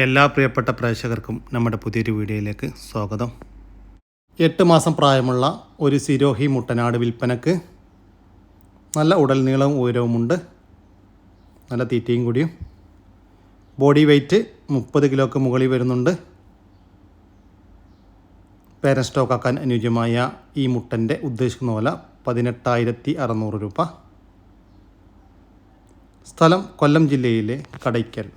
എല്ലാ പ്രിയപ്പെട്ട പ്രേക്ഷകർക്കും നമ്മുടെ പുതിയൊരു വീഡിയോയിലേക്ക് സ്വാഗതം. എട്ട് മാസം പ്രായമുള്ള ഒരു സിരോഹി മുട്ടനാട് വിൽപ്പനക്ക് നല്ല ഉടൽ നീളവും ഉയരവുമുണ്ട്. നല്ല തീറ്റയും കൂടിയും. ബോഡി വെയ്റ്റ് മുപ്പത് കിലോക്ക് മുകളിൽ വരുന്നുണ്ട്. പേരൻ സ്റ്റോക്കാക്കാൻ അനുയോജ്യമായ ഈ മുട്ടന്റെ ഉദ്ദേശിക്കുന്ന പോലെ പതിനെട്ടായിരത്തി അറുന്നൂറ് രൂപ. സ്ഥലം കൊല്ലം ജില്ലയിലെ കടയ്ക്കൽ.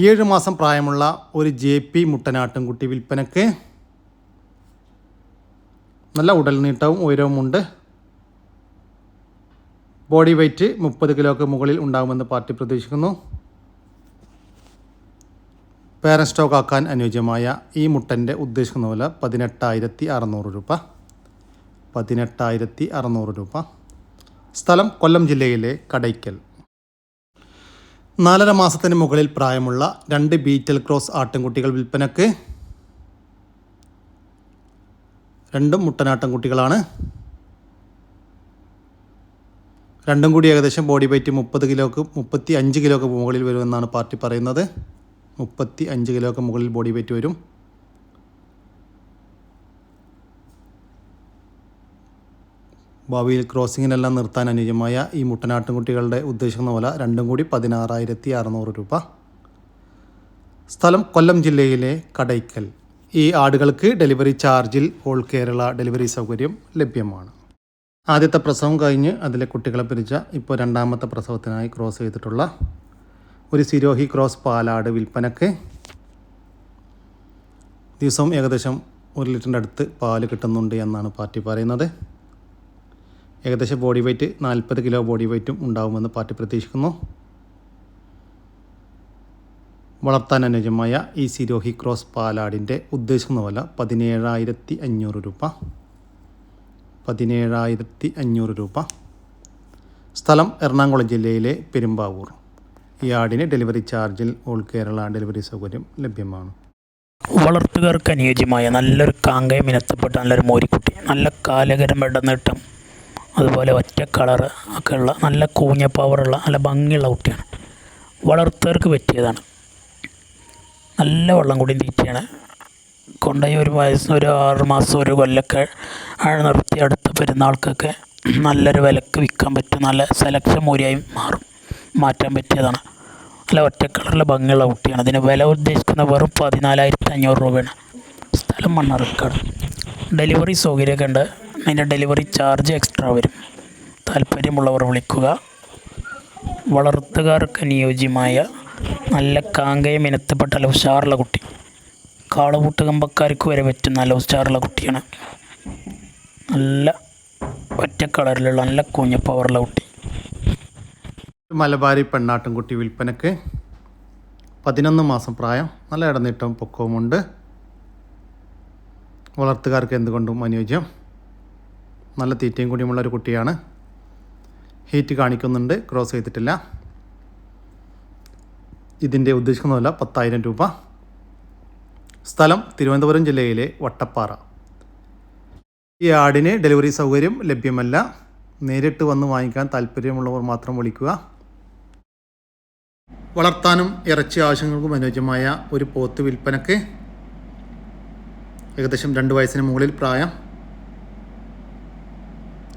ഏഴ് മാസം പ്രായമുള്ള ഒരു ജെ പി മുട്ടനാട്ടുംകുട്ടി വിൽപ്പനക്ക് നല്ല ഉടൽ നീട്ടവും ഉയരവുമുണ്ട്. ബോഡി വെയ്റ്റ് മുപ്പത് കിലോക്ക് മുകളിൽ ഉണ്ടാകുമെന്ന് പാർട്ടി പ്രതീക്ഷിക്കുന്നു. പേരൻ സ്റ്റോക്ക് ആക്കാൻ അനുയോജ്യമായ ഈ മുട്ടന്റെ ഉദ്ദേശിക്കുന്ന വില പതിനെട്ടായിരത്തി അറുന്നൂറ് രൂപ. പതിനെട്ടായിരത്തി അറുന്നൂറ് രൂപ. സ്ഥലം കൊല്ലം ജില്ലയിലെ കടയ്ക്കൽ. നാലര മാസത്തിന് മുകളിൽ പ്രായമുള്ള രണ്ട് ബീറ്റൽ ക്രോസ് ആട്ടിൻകുട്ടികൾ വിൽപ്പനക്ക് രണ്ടും മുട്ടനാട്ടിൻകുട്ടികളാണ് രണ്ടും കൂടി ഏകദേശം ബോഡി വെയ്റ്റ് മുപ്പത് കിലോക്ക് മുപ്പത്തി അഞ്ച് കിലോക്ക് മുകളിൽ വരുമെന്നാണ് പാർട്ടി പറയുന്നത്. മുപ്പത്തി അഞ്ച് കിലോക്ക് മുകളിൽ ബോഡി വെയ്റ്റ് വരും. ഭാവിയിൽ ക്രോസിങ്ങിനെല്ലാം നിർത്താൻ അനുയോജ്യമായ ഈ മുട്ടനാട്ടിൻകുട്ടികളുടെ ഉദ്ദേശിക്കുന്ന വില രണ്ടും കൂടി പതിനാറായിരത്തി അറുന്നൂറ് രൂപ. സ്ഥലം കൊല്ലം ജില്ലയിലെ കടയ്ക്കൽ. ഈ ആടുകൾക്ക് ഡെലിവറി ചാർജിൽ ഓൾ കേരള ഡെലിവറി സൗകര്യം ലഭ്യമാണ്. ആദ്യത്തെ പ്രസവം കഴിഞ്ഞ് അതിലെ കുട്ടികളെ പിരിച്ച ഇപ്പോൾ രണ്ടാമത്തെ പ്രസവത്തിനായി ക്രോസ് ചെയ്തിട്ടുള്ള ഒരു സിരോഹി ക്രോസ് പാലാട് വിൽപ്പനക്ക് ദിവസവും ഏകദേശം ഒരു ലിറ്ററിന്റെ അടുത്ത് പാൽ കിട്ടുന്നുണ്ട് എന്നാണ് പാർട്ടി പറയുന്നത്. ഏകദേശം ബോഡി വെയ്റ്റ് നാൽപ്പത് കിലോ ബോഡി വെയ്റ്റും ഉണ്ടാകുമെന്ന് പാർട്ടി പ്രതീക്ഷിക്കുന്നു. വളർത്താൻ അനുജമായ ഈ സിരോഹി ക്രോസ് പാലാടിന്റെ ഉദ്ദേശിക്കുന്ന വില പതിനേഴായിരത്തി അഞ്ഞൂറ് രൂപ. പതിനേഴായിരത്തി അഞ്ഞൂറ് രൂപ. സ്ഥലം എറണാകുളം ജില്ലയിലെ പെരുമ്പാവൂർ. ഈ ആടിന് ഡെലിവറി ചാർജിൽ ഓൾ കേരള ഡെലിവറി സൗകര്യം ലഭ്യമാണ്. വളർത്തുകാർക്ക് അനുയോജ്യമായ നല്ലൊരു കാങ്കയം ഇനത്തിൽപ്പെട്ട നല്ലൊരു മോരിക്കുട്ടി. നല്ല കാലകരം ഇടനീട്ടം അതുപോലെ ഒറ്റ കളർ ഒക്കെ ഉള്ള നല്ല കൂഞ്ഞ പവറുള്ള നല്ല ഭംഗിയുള്ള കുട്ടിയാണ്. വളർത്തുകാർക്ക് പറ്റിയതാണ്. നല്ല വെള്ളം കൂടി തീറ്റയാണ്. കൊണ്ടുപോയി ഒരു വയസ്സ് ഒരു ആറ് മാസം ഒരു കൊല്ലൊക്കെ ആണ് നിർത്തി അടുത്ത പെരുന്നാൾക്കൊക്കെ നല്ലൊരു വിലക്ക് വിൽക്കാൻ പറ്റും. നല്ല സെലക്ഷൻ മൂരിയായി മാറും. മാറ്റാൻ പറ്റിയതാണ്. നല്ല ഒറ്റ കളറിലെ ഭംഗിയുള്ള കുട്ടിയാണ്. അതിന് വില ഉദ്ദേശിക്കുന്ന വെറും പതിനാലായിരത്തി അഞ്ഞൂറ് രൂപയാണ്. സ്ഥലം മണ്ണാർക്കാട്. ഡെലിവറി സൗകര്യമൊക്കെ ഉണ്ട്. അതിന്റെ ഡെലിവറി ചാർജ് എക്സ്ട്രാ വരും. താല്പര്യമുള്ളവർ വിളിക്കുക. വളർത്തുകാർക്ക് അനുയോജ്യമായ നല്ല കാങ്കയം ഇനത്തിൽപ്പെട്ട ലവ് സ്റ്റാറുള്ള കുട്ടി. കാളുപൂട്ട് കമ്പക്കാർക്ക് വരെ പറ്റുന്ന ലവ് സ്റ്റാറുള്ള കുട്ടിയാണ്. നല്ല ഒറ്റ കളറിലുള്ള നല്ല കുഞ്ഞ പവറുള്ള കുട്ടി. മലബാരി പെണ്ണാട്ടിൻകുട്ടി വിൽപ്പനക്ക് പതിനൊന്ന് മാസം പ്രായം നല്ല ഇടനീട്ടവും പൊക്കവുമുണ്ട്. വളർത്തുകാർക്ക് എന്തുകൊണ്ടും അനുയോജ്യം? നല്ല തീറ്റയും കൂടിയുമുള്ള ഒരു കുട്ടിയാണ്. ഹീറ്റ് കാണിക്കുന്നുണ്ട്. ക്രോസ് ചെയ്തിട്ടില്ല. ഇതിന്റെ ഉദ്ദേശിക്കുന്നതല്ല പത്തായിരം രൂപ. സ്ഥലം തിരുവനന്തപുരം ജില്ലയിലെ വട്ടപ്പാറ. ഈ ആടിന് ഡെലിവറി സൗകര്യം ലഭ്യമല്ല. നേരിട്ട് വന്ന് വാങ്ങിക്കാൻ താല്പര്യമുള്ളവർ മാത്രം വിളിക്കുക. വളർത്താനും ഇറച്ചി ആവശ്യങ്ങൾക്കും അനുയോജ്യമായ ഒരു പോത്ത് വിൽപ്പനക്ക് ഏകദേശം രണ്ട് വയസ്സിന് മുകളിൽ പ്രായം.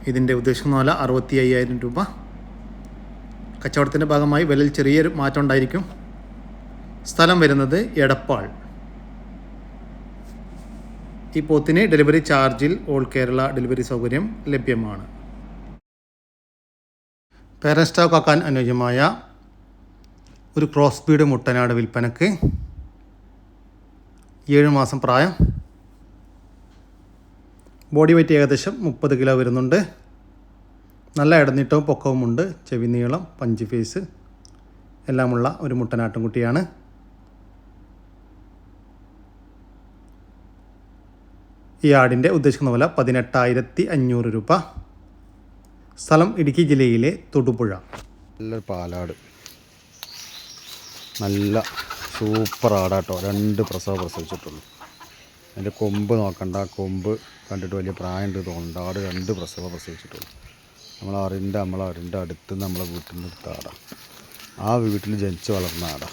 ഇതിന്റെ ഉദ്ദേശിക്കുന്ന പോലെ അറുപത്തി അയ്യായിരം രൂപ. കച്ചവടത്തിന്റെ ഭാഗമായി വിലയിൽ ചെറിയൊരു മാറ്റം ഉണ്ടായിരിക്കും. സ്ഥലം വരുന്നത് എടപ്പാൾ. ഈ പോത്തിന് ഡെലിവറി ചാർജിൽ ഓൾ കേരള ഡെലിവറി സൗകര്യം ലഭ്യമാണ്. പേരൻ സ്റ്റോക്ക് ആക്കാൻ അനുയോജ്യമായ ഒരു ക്രോസ് ബീഡ് മുട്ടനാട് വിൽപ്പനക്ക് ഏഴ് മാസം പ്രായം. ബോഡി വെയ്റ്റ് ഏകദേശം മുപ്പത് കിലോ വരുന്നുണ്ട്. നല്ല ഇടനീട്ടവും പൊക്കവുമുണ്ട്. ചെവി നീളം പഞ്ച് ഫേസ്. എല്ലാമുള്ള ഒരു മുട്ടനാട്ടുംകുട്ടിയാണ് ഈ ആടിന്റെ ഉദ്ദേശിക്കുന്ന വില പതിനെട്ടായിരത്തി അഞ്ഞൂറ് രൂപ. സ്ഥലം ഇടുക്കി ജില്ലയിലെ തൊടുപുഴ. നല്ലൊരു പാലാട്. നല്ല സൂപ്പർ ആടാട്ടോ. രണ്ട് പ്രസവ പ്രസവിച്ചിട്ടുള്ളൂ. അതിന്റെ കൊമ്പ് നോക്കണ്ട. കൊമ്പ് കണ്ടിട്ട് വലിയ പ്രായമുണ്ട് തോന്നുന്നുണ്ട്. ആട് രണ്ട് പ്രസവം പ്രസവിച്ചിട്ടുള്ളൂ. നമ്മൾ അറിന്റെ നമ്മളെ അറിന്റെ അടുത്ത് നമ്മളെ വീട്ടിൽ നിന്ന് എടുത്ത ആ വീട്ടിൽ ജനിച്ച് വളർന്ന ആടാ.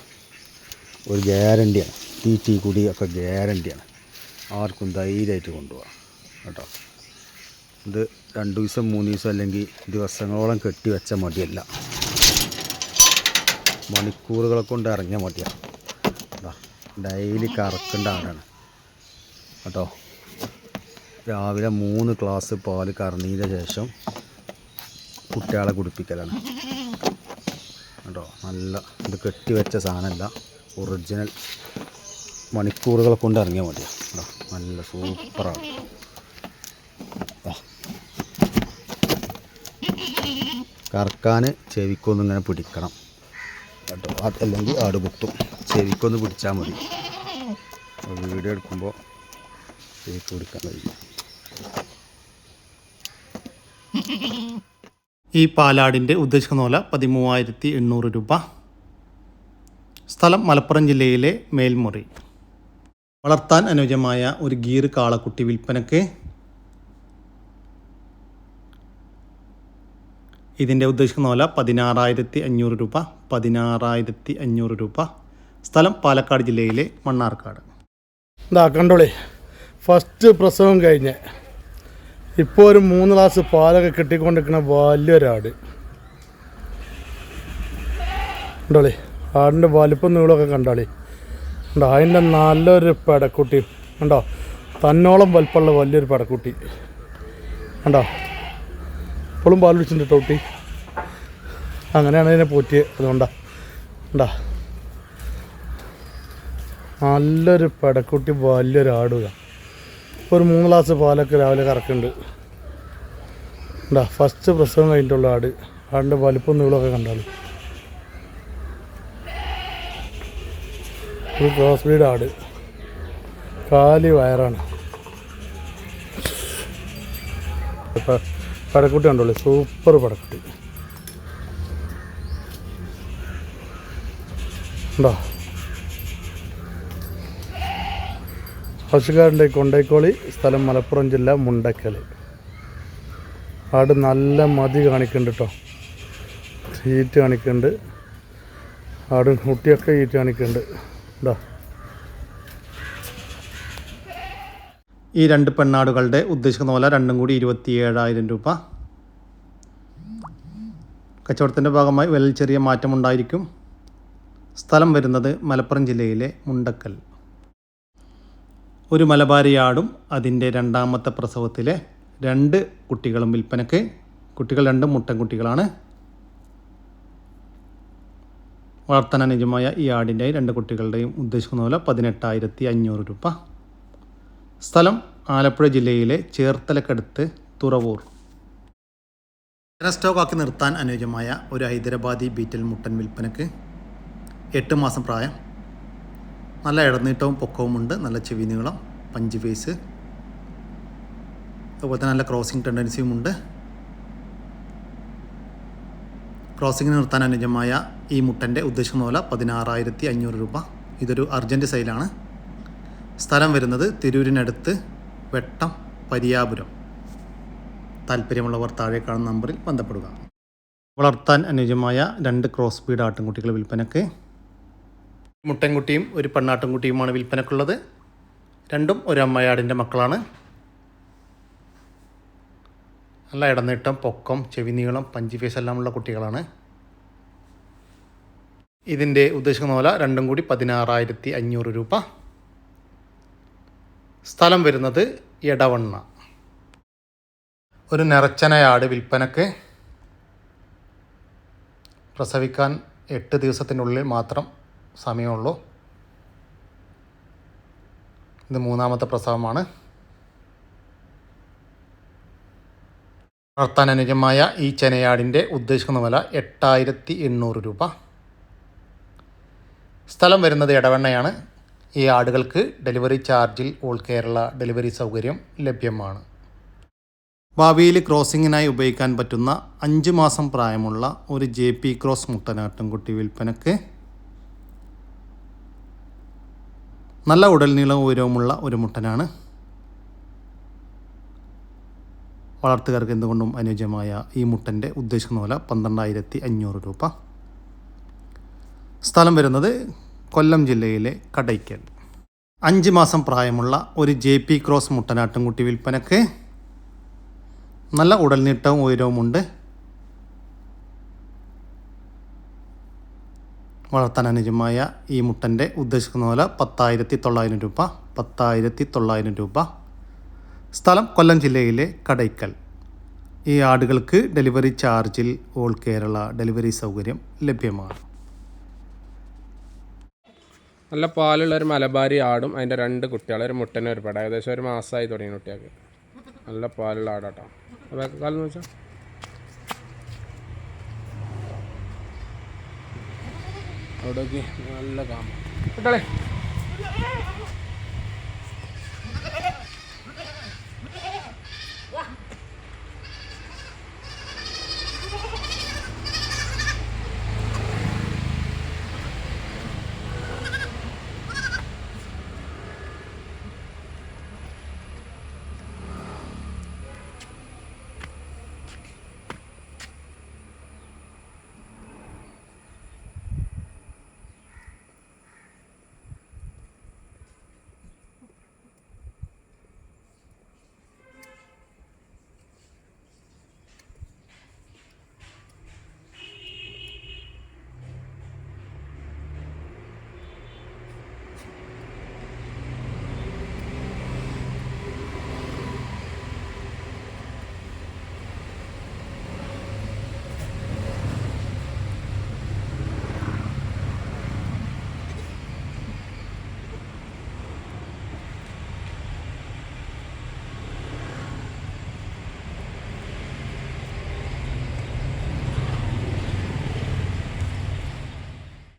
ഒരു ഗ്യാരണ്ടിയാണ്. ടി ടി കുടി ഒക്കെ ഗ്യാരണ്ടിയാണ്. ആർക്കും ധൈര്യമായിട്ട് കൊണ്ടുപോകാം കേട്ടോ. ഇത് രണ്ട് ദിവസം മൂന്ന് ദിവസം അല്ലെങ്കിൽ ദിവസങ്ങളോളം കെട്ടി വെച്ച മടിയല്ല. മണിക്കൂറുകളെ കൊണ്ട് ഇറങ്ങിയ മടിയാണ് കേട്ടോ ഡെയിലി കറക്കേണ്ട ആടാണ്. കേട്ടോ. രാവിലെ മൂന്ന് ഗ്ലാസ് പാൽ കറന്നതിന് ശേഷം കുട്ടികളെ കുടിപ്പിക്കലാണ്. കേട്ടോ നല്ല ഇത് കെട്ടി വെച്ച സാധനമല്ല ഒറിജിനൽ മണിക്കൂറുകളെ കൊണ്ട് ഇറങ്ങിയാൽ മതിയാണ് കേട്ടോ നല്ല സൂപ്പറാണ്. കറക്കാൻ ചെവിക്കൊന്നും ഇങ്ങനെ പിടിക്കണം. കേട്ടോ അല്ലെങ്കിൽ ആട് കുത്തും. ചെവിക്കൊന്ന് പിടിച്ചാൽ മതി. വീഡിയോ എടുക്കുമ്പോൾ പിടിക്കാൻ കഴിയും. ഈ പാലാടിന്റെ ഉദ്ദേശിക്കുന്ന പോലെ പതിമൂവായിരത്തി എണ്ണൂറ് രൂപ. സ്ഥലം മലപ്പുറം ജില്ലയിലെ മേൽമുറി. വളർത്താൻ അനുയോജ്യമായ ഒരു ഗീർ കാളക്കുട്ടി വിൽപ്പനക്ക് ഇതിന്റെ ഉദ്ദേശിക്കുന്ന പോലെ പതിനാറായിരത്തി അഞ്ഞൂറ് രൂപ പതിനാറായിരത്തി അഞ്ഞൂറ് രൂപ. സ്ഥലം പാലക്കാട് ജില്ലയിലെ മണ്ണാർക്കാട്. ഇതാ കണ്ടോളി. ഫസ്റ്റ് പ്രസവം കഴിഞ്ഞ് ഇപ്പോൾ ഒരു മൂന്ന് ഗ്ലാസ് പാലൊക്കെ കിട്ടിക്കൊണ്ടിരിക്കുന്ന വലിയൊരാട്. കണ്ടോളി? ആടിന്റെ വലിപ്പം നീളമൊക്കെ കണ്ടോളി? ഉണ്ടോ അതിന്റെ നല്ലൊരു പെടക്കുട്ടി. ഉണ്ടോ തന്നോളം വലിപ്പമുള്ള വലിയൊരു പെടക്കുട്ടി. ഉണ്ടോ ഇപ്പോഴും പാൽ വിളിച്ചിട്ടുണ്ട് കേട്ടോ. അങ്ങനെയാണ് അതിനെ പോറ്റിയത് അതുകൊണ്ടാ. ഉണ്ടോ നല്ലൊരു പെടക്കുട്ടി വലിയൊരു ആടുക ഒരു മൂന്ന് ഗ്ലാസ് പാലൊക്കെ രാവിലെ കറക്കുന്നുണ്ട്. ഉണ്ടാ ഫസ്റ്റ് പ്രസവം കഴിഞ്ഞിട്ടുള്ള ആട്. ആടിന്റെ വലിപ്പം നീളമൊക്കെ കണ്ടാൽ ഒരു ക്രോസ് ബ്രീഡ് ആട്. കാലി വയറാണ്. പടക്കുട്ടി കണ്ടോളൂ സൂപ്പർ പടക്കുട്ടി. ഉണ്ടോ ആവശ്യക്കാരുണ്ട് കൊണ്ടേക്കോളി സ്ഥലം മലപ്പുറം ജില്ല മുണ്ടക്കൽ ആട് നല്ല മതി കാണിക്കുന്നുണ്ട് കേട്ടോ ഹീറ്റ് കാണിക്കുന്നുണ്ട് ആട് കുട്ടിയൊക്കെ ഹീറ്റ് കാണിക്കുന്നുണ്ട് ഇതാ ഈ രണ്ട് പെണ്ണാടുകളുടെ ഉദ്ദേശിക്കുന്ന പോലെ രണ്ടും കൂടി ഇരുപത്തി ഏഴായിരം രൂപ. കച്ചവടത്തിന്റെ ഭാഗമായി വലിയ ചെറിയ മാറ്റമുണ്ടായിരിക്കും. സ്ഥലം വരുന്നത് മലപ്പുറം ജില്ലയിലെ മുണ്ടക്കൽ. ഒരു മലബാരിയാടും അതിന്റെ രണ്ടാമത്തെ പ്രസവത്തിലെ രണ്ട് കുട്ടികളും വിൽപ്പനക്ക് കുട്ടികൾ രണ്ടും മുട്ടൻ കുട്ടികളാണ്. അനുജമായ ഈ ആടിന്റെയും രണ്ട് കുട്ടികളുടെയും ഉദ്ദേശിക്കുന്ന പോലെ പതിനെട്ടായിരത്തി അഞ്ഞൂറ് രൂപ. സ്ഥലം ആലപ്പുഴ ജില്ലയിലെ ചേർത്തലക്കടുത്ത് തുറവൂർ. സ്റ്റോക്കാക്കി നിർത്താൻ അനുയോജ്യമായ ഒരു ഹൈദരാബാദി ബീറ്റൽ മുട്ടൻ വിൽപ്പനക്ക് എട്ട് മാസം പ്രായം. നല്ല ഇടനീട്ടവും പൊക്കവുമുണ്ട് നല്ല ചെവി നീളം പഞ്ച് ഫേസ്. അതുപോലെ തന്നെ നല്ല ക്രോസിംഗ് ടെൻഡൻസിയും ഉണ്ട്. ക്രോസിംഗ് നിർത്താൻ അനുജമായ ഈ മുട്ടന്റെ ഉദ്ദേശം പോലെ പതിനാറായിരത്തി അഞ്ഞൂറ് രൂപ. ഇതൊരു അർജന്റ് സെയിലാണ് സ്ഥലം വരുന്നത് തിരൂരിനടുത്ത് വെട്ടം പരിയാപുരം. താല്പര്യമുള്ളവർ താഴെ കാണുന്ന നമ്പറിൽ ബന്ധപ്പെടുക. വളർത്താൻ അനുയോജ്യമായ രണ്ട് ക്രോസ് ബീഡ് ആട്ടിൻകുട്ടികളുടെ വിൽപ്പനക്ക്. മുട്ടൻകുട്ടിയും ഒരു പെണ്ണാട്ടുംകുട്ടിയുമാണ് വിൽപ്പനക്കുള്ളത്. രണ്ടും ഒരു അമ്മയാടിന്റെ മക്കളാണ്. നല്ല ഇടനീട്ടം പൊക്കം ചെവിനീളം പഞ്ചി ഫേസ് എല്ലാമുള്ള കുട്ടികളാണ്. ഇതിന്റെ ഉദ്ദേശിക്കുന്ന പോലെ രണ്ടും കൂടി പതിനാറായിരത്തി അഞ്ഞൂറ് രൂപ. സ്ഥലം വരുന്നത് ഇടവണ്ണ ഒരു നിറച്ചനയാട് വിൽപ്പനക്ക് പ്രസവിക്കാൻ എട്ട് ദിവസത്തിനുള്ളിൽ മാത്രം സമയമുള്ളൂ. ഇത് മൂന്നാമത്തെ പ്രസവമാണ്. വളർത്താൻ അനുജമായ ഈ ചെനയാടിന്റെ ഉദ്ദേശിക്കുന്ന വില എട്ടായിരത്തി എണ്ണൂറ് രൂപ. സ്ഥലം വരുന്നത് ഇടവണ്ണയാണ് ഈ ആടുകൾക്ക് ഡെലിവറി ചാർജിൽ ഓൾ കേരള ഡെലിവറി സൗകര്യം ലഭ്യമാണ്. ഭാവിയിൽ ക്രോസിങ്ങിനായി ഉപയോഗിക്കാൻ പറ്റുന്ന അഞ്ച് മാസം പ്രായമുള്ള ഒരു ജെ പി ക്രോസ് മുട്ടനാട്ടുംകുട്ടി വിൽപ്പനക്ക് നല്ല ഉടൽ നീളവും ഉയരവുമുള്ള ഒരു മുട്ടനാണ്. വളർത്തുകാർക്ക് എന്തുകൊണ്ടും അനുയോജ്യമായ ഈ മുട്ടന്റെ ഉദ്ദേശിക്കുന്ന വില പന്ത്രണ്ടായിരത്തി അഞ്ഞൂറ് രൂപ. സ്ഥലം വരുന്നത് കൊല്ലം ജില്ലയിലെ കടയ്ക്കൽ. അഞ്ച് മാസം പ്രായമുള്ള ഒരു ജെ പി ക്രോസ് മുട്ടനാട്ടുംകുട്ടി വിൽപ്പനക്ക് നല്ല ഉടൽനീട്ടവും ഉയരവുമുണ്ട്. വളർത്താൻ അനുജമായ ഈ മുട്ടന്റെ ഉദ്ദേശിക്കുന്ന പോലെ പത്തായിരത്തി തൊള്ളായിരം രൂപ പത്തായിരത്തി തൊള്ളായിരം രൂപ. സ്ഥലം കൊല്ലം ജില്ലയിലെ കടയ്ക്കൽ. ഈ ആടുകൾക്ക് ഡെലിവറി ചാർജിൽ ഓൾ കേരള ഡെലിവറി സൗകര്യം ലഭ്യമാണ്. നല്ല പാലുള്ള ഒരു മലബാരി ആടും അതിന്റെ രണ്ട് കുട്ടികൾ ഒരു മുട്ടനെ ഒരു പട. ഏകദേശം ഒരു മാസമായി തുടങ്ങിയ കുട്ടികൾക്ക്. നല്ല പാലുള്ള ആടാട്ടോ. കാലം വെച്ചാൽ അവിടേക്ക് നല്ല കാമ. കുട്ടികളെ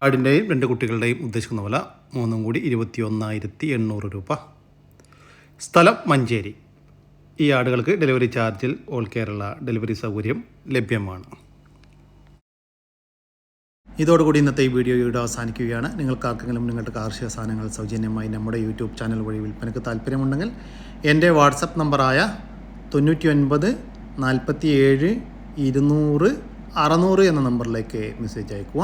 ആടിന്റെയും രണ്ട് കുട്ടികളുടെയും ഉദ്ദേശിക്കുന്ന വില മൂന്നും കൂടി ഇരുപത്തി ഒന്നായിരത്തി എണ്ണൂറ് രൂപ. സ്ഥലം മഞ്ചേരി. ഈ ആടുകൾക്ക് ഡെലിവറി ചാർജിൽ ഓൾ കേരള ഡെലിവറി സൗകര്യം ലഭ്യമാണ്. ഇതോടുകൂടി ഇന്നത്തെ ഈ വീഡിയോ ഇവിടെ അവസാനിക്കുകയാണ്. നിങ്ങൾക്ക് ആർക്കെങ്കിലും നിങ്ങളുടെ കാർഷിക സാധനങ്ങൾ സൗജന്യമായി നമ്മുടെ യൂട്യൂബ് ചാനൽ വഴി വിൽപ്പനയ്ക്ക് താല്പര്യമുണ്ടെങ്കിൽ എന്റെ വാട്സപ്പ് നമ്പറായ തൊണ്ണൂറ്റി ഒൻപത് നാൽപ്പത്തി ഏഴ് ഇരുന്നൂറ് അറുന്നൂറ് എന്ന നമ്പറിലേക്ക് മെസ്സേജ് അയക്കുക